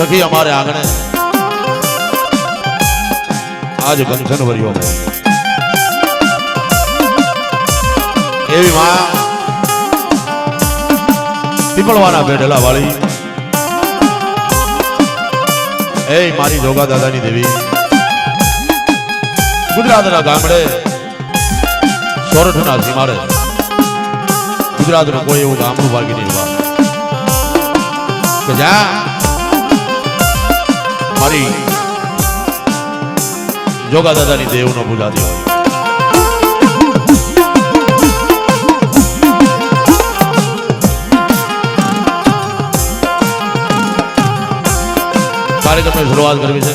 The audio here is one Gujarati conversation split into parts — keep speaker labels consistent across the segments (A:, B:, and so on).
A: સખી અમારે આંગણે. આજ કંચન વર્યો એવી માં પીપળવાના બેઠેલા વાળી. એ મારી જોગા દાદાની દેવી. ગુજરાતના ગામડે સોરઠના સીમાડે ગુજરાતનું કોઈ એવું ગામડું ભાગી નહીં કે જ્યાં મારી. જોગા દાદાની દેવનો પૂજાતી હોય. કાર્યક્રમની શરૂઆત કરવી છે?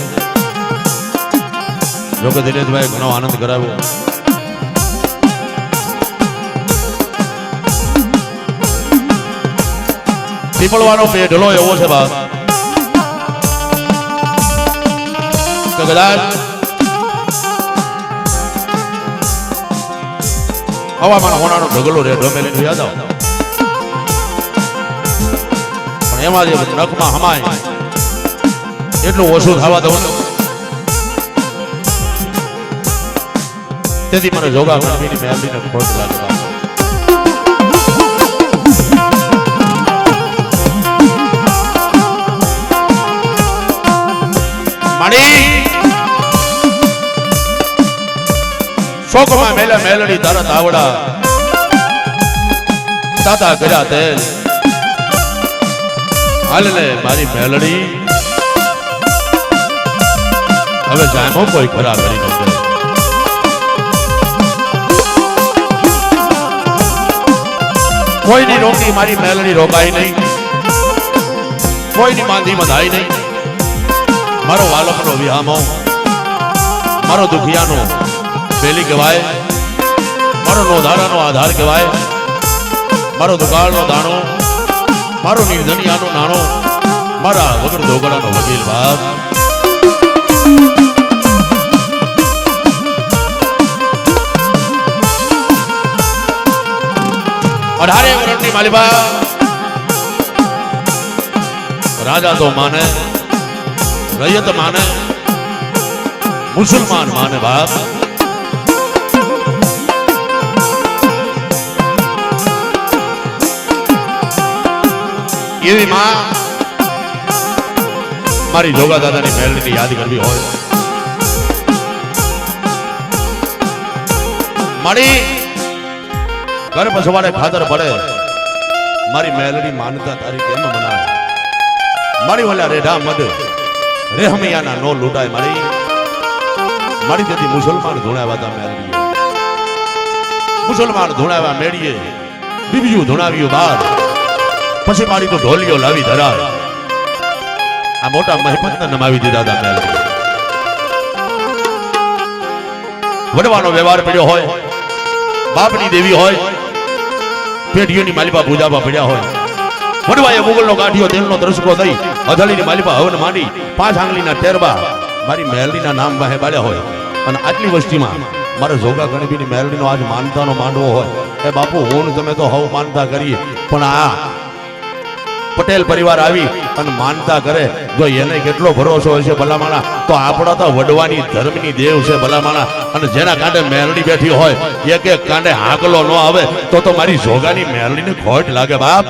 A: જોકે દિનેશભાઈ ઘણો આનંદ કરાવ્યો. પીપળવાનો પેઢલો એવો છે બાપ કદાચ હવામાન હોનાનો ઢગલો રે ઢોમેલીનો યાદ આવ પણ એમાં જે નખમાં હમાય એટલું ઓછું થવા દઉં તેથી મને જોગા ગણવીની મેલડીને ખોટ લાગવા. મણી શોકમાં મેલે મેલડી તરત આવડા તાતા કર્યા તેલ હાલ ને મારી મેલડી હવે જામો કોઈ ખરા કરી નહોતો કોઈની રોકી મારી મેલડી રોકાઈ નહીં કોઈની માંદી મધાઈ નહીં મારો વાલકનો વિહામો મારો દુખિયાનો બેલી કહેવાય મારો નોધારાનો આધાર કહેવાય, મારો દુકાળનો દાણો, મારો નિર્ધનિયાનો નાણો, મારા વગર ધોગડાનો વકીલ બાપ. અઢારે વર્ષની માલિબા. રાજા તો માને, રૈયત માને, મુસલમાન માને બાપ. એવી માં? મારી જોગા દાદાની મેલડીની યાદ કરવી હોય. મારી ઘર પછવાડે ખાતર પડે. મારી મેલડી માનતા તારી કેમ મનાય. મારી વાલા રેઢા મદ, રેહમિયાના નો લૂંટાય મારી. મારી તેથી મુસલમાન ધૂણાવ્યા તા મેલડીએ મુસલમાન ધૂણાવ્યા મેળીએ બીબીયું ધૂણાવ્યું બાર. પછી મારી તો ઢોલિયો લાવી ધરા આ મોટા મહેમતને નમાવી દીધા તા મેલડી વડવાનો વ્યવહાર પડ્યો હોય, બાપની દેવી હોય, પેઢીઓની માલિપા પૂજામાં પડ્યા હોય. વડવાએ મુગલનો કાઢ્યો તેલનો દ્રસકો દઈ, અધળીની માલિપા હવન માંડી, પાંચ આંગળીના ટેરબા મારી મેલડીના નામ વાહે બાળ્યા હોય. અને આટલી વસ્તીમાં મારે જોગા ગણપીની મેલડીનો આજ માનતાનો માંડવો હોય. એ બાપુ, હું તમે તો હવ માનતા કરીએ. પણ આ પટેલ પરિવાર આવી અને માનતા કરે, જો એને કેટલો ભરોસો હશે ભલામાણા, તો આપણા તો વડવાની ધર્મની દેવ છે ભલામાણા. અને જેના કાંઠે મેરડી બેઠી હોય એક એક કાંઠે હાકલો ન આવે, તો તો મારી જોગાની મેરડીને ખોટ લાગે બાપ.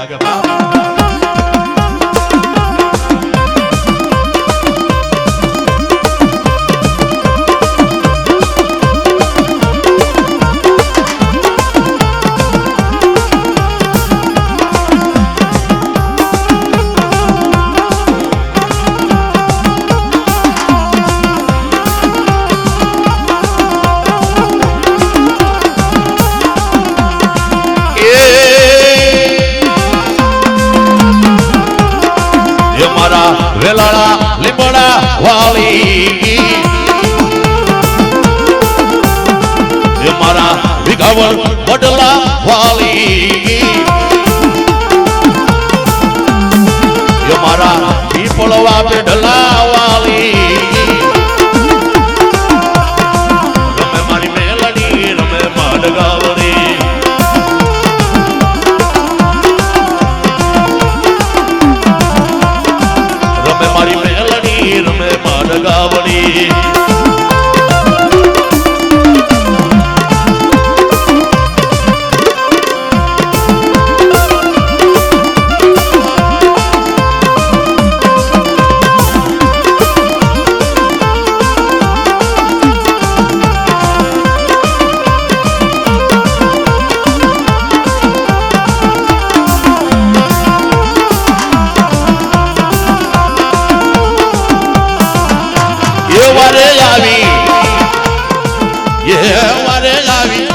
A: વારે આવી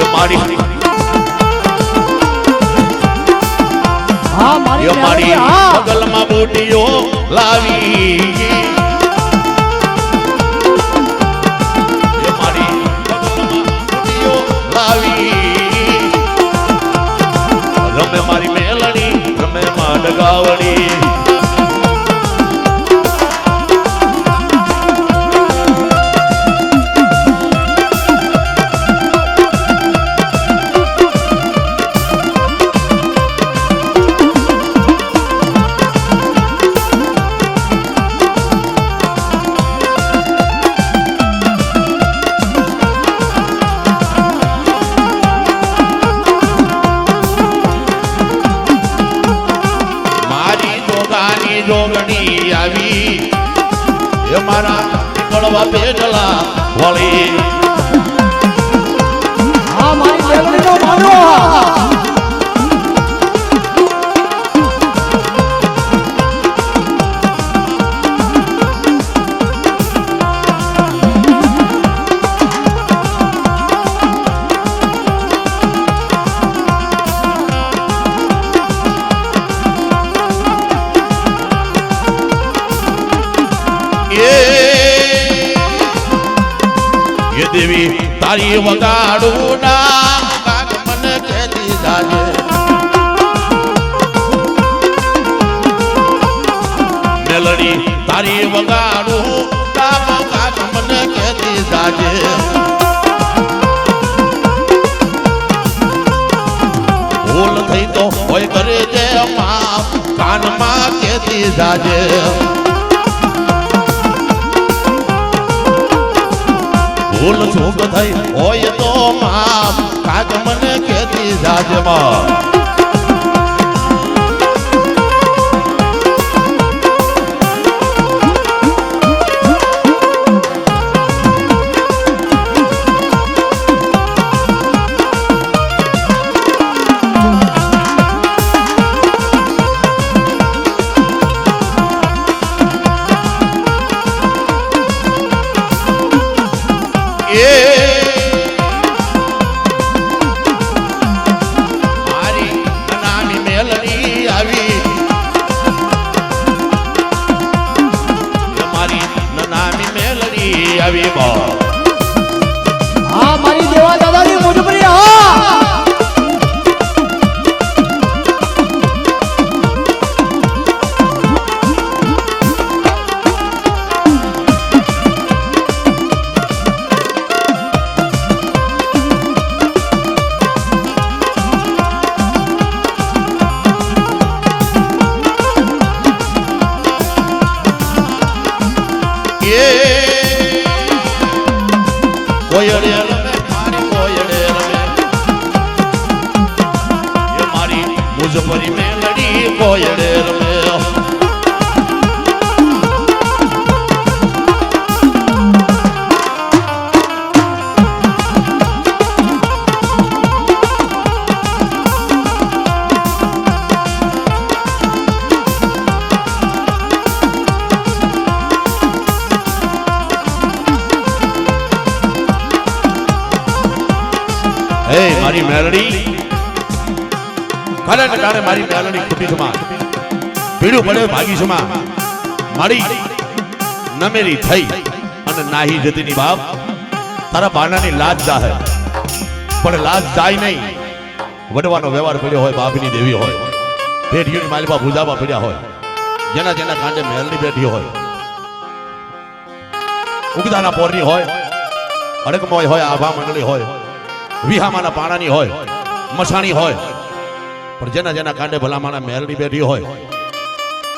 A: એ મારી.
B: હા મારી
A: એ મારી બગલમાં બુટીઓ લાવી. મારી લાવી. કળવા પેટલા દેવી, તારી વગાડું નામ કાગ મને કહેતી જાજે. મેલડી, તારી વગાડું નામ કાગ મને કહેતી જાજે. ભૂલ થઈ તો હોય કરે જે માં કાનમાં કહેતી જાજે. ભૂલ ચૂક થઈ હોય તો માપ કાગ મને કેતી જાજમાં. પીડું પડે ભાગીશમાં. મારી નમેરી થઈ અને નાહી જતીની બાપ, તારા બાનાની લાજ જાહે. પણ લાજ જાય નહીં. વડવાનો વ્યવહાર પડ્યો હોય, બાપની દેવી હોય. પેઢીઓની માલિપા ભૂજામાં પડ્યા હોય. જેના જેના કાંડે મહેલની બેઠી હોય. ઉગદાના પોરની હોય, અડકમોય હોય, આભા મંડળી હોય, વિહામાના પાણાની હોય, મસાણી હોય. પણ જેના જેના કાંડે ભલામાના મહેલની બેઠી હોય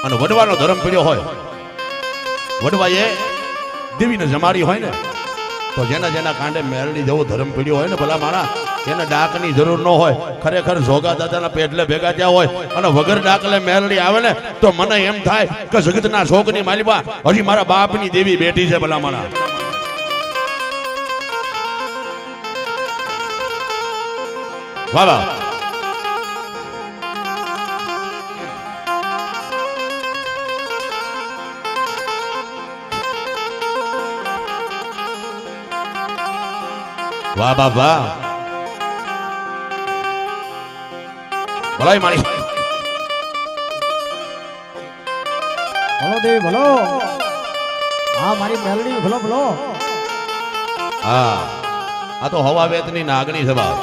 A: અને વડવાનો ધર્મ પીડ્યો હોય. વડવાએ દેવીને જમાડી હોય ને, તો જેના જેના કાંડે મેરડી જેવો ધર્મ પીડ્યો હોય ને ભલા માણા એને ડાકની જરૂર ન હોય, ખરેખર જોગા દાદાના પેટલે ભેગા થયા હોય અને વગર ડાકલે મેરડી આવે ને, તો મને એમ થાય કે જગતના શોકની માલિબા, હજી મારા બાપની દેવી બેઠી છે ભલા માણા વાહ વાહ. વાહ બાપ વાહ ભલાઈ મારી
B: ભલો દેવી ભલો હા મારી મેલડી ભલો ભલો
A: હા. આ તો હવા વેતની નાગણી છે બાપ.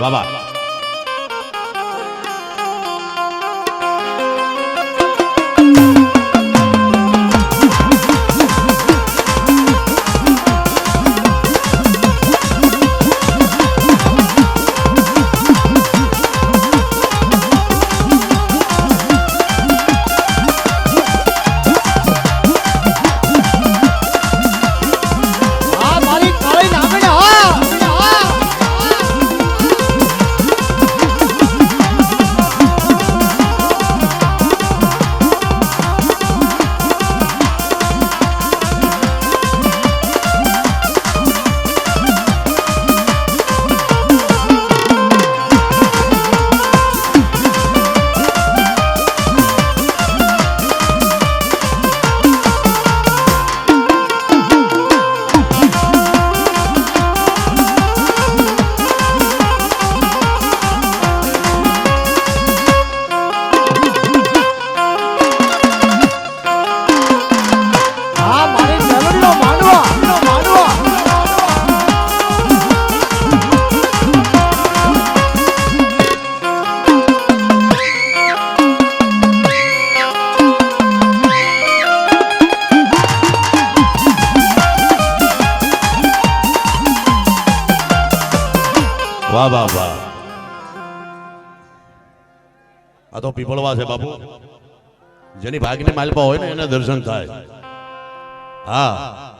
A: વાહ વાહ. આ છે બાપુ. જેની ભાગની માલપા હોય ને એને દર્શન થાય. હા.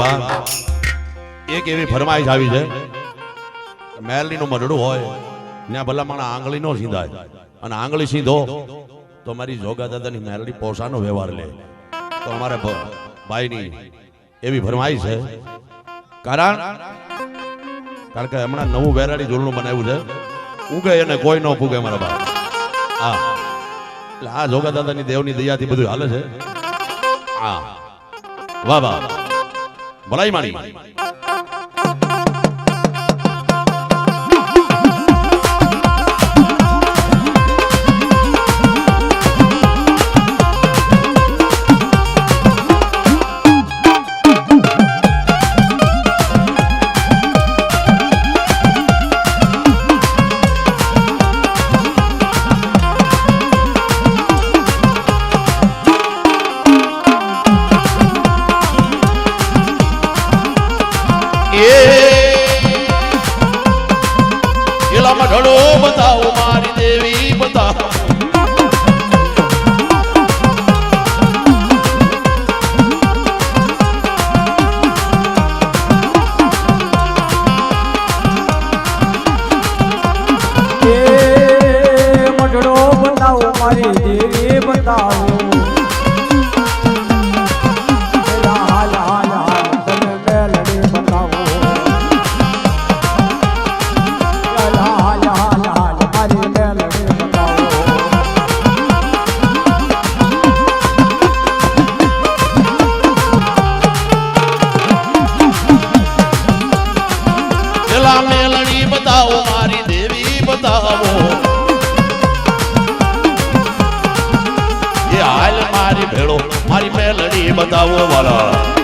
A: મેલડી વાહ એક એવી ફરમાઈશ આવી છે મેલડી નું મરડું હોય, ત્યાં ભલામણ માણા આંગળી નો સીધાય. અને આંગળી સીધો તો મારી જોગા દાદાની મેલડી પોસાનો વ્યવહાર લે. તો અમારે ભાઈની એવી ફરમાઈશ છે. કારણ કારણ કે હમણાં નવું વેરાડી ઝૂલનું બનાવ્યું છે. ઉગે એને કોઈ ન ફૂગે મારા બાપ. હા. એટલે આ જોગા દાદાની દેવની દયાથી બધું હાલે છે. હા. વાહ વાહ. ભલાઈ માણી મારી ભેળો મારી મેલડી બતાવો વાલા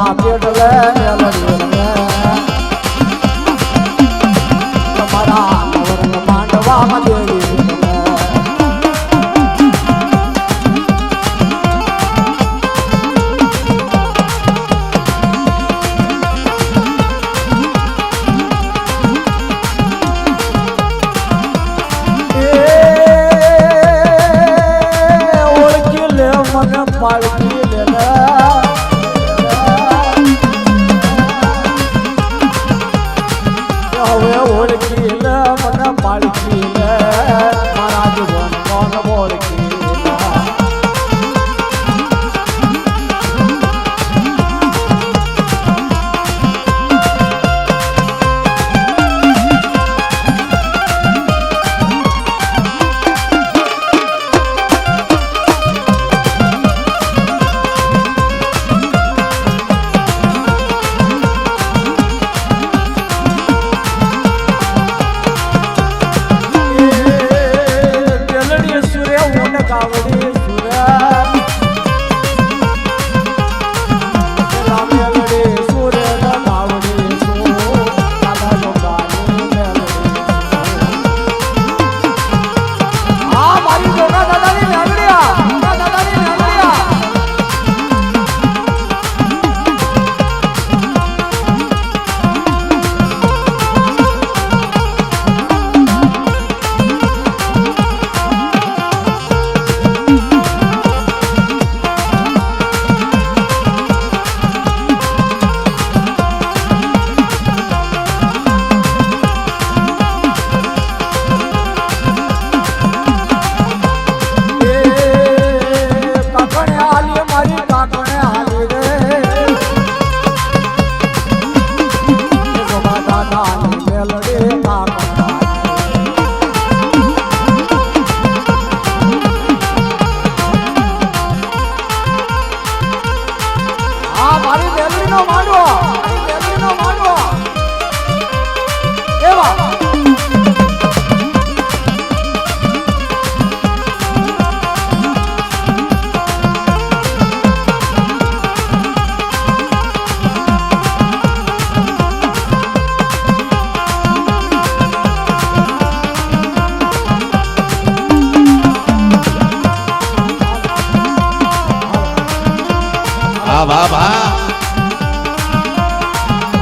B: માથે ડલે Malik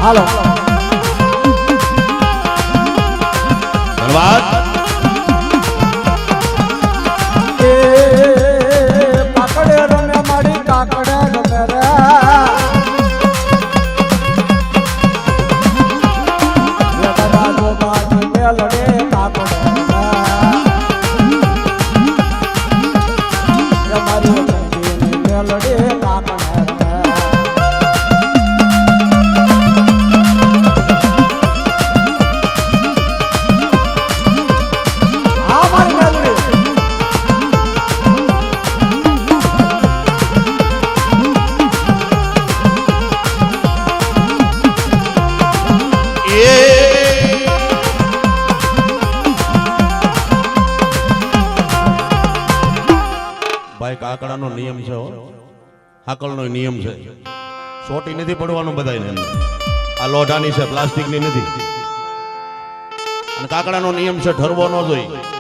B: હાલો.
A: ધન્યવાદ. હાકલનો નિયમ છે. સોટી નથી પડવાનું બધાને આ લોઢાની છે, પ્લાસ્ટિકની નથી. અને કાકડાનો નિયમ છે ઠરવો ન જોઈએ.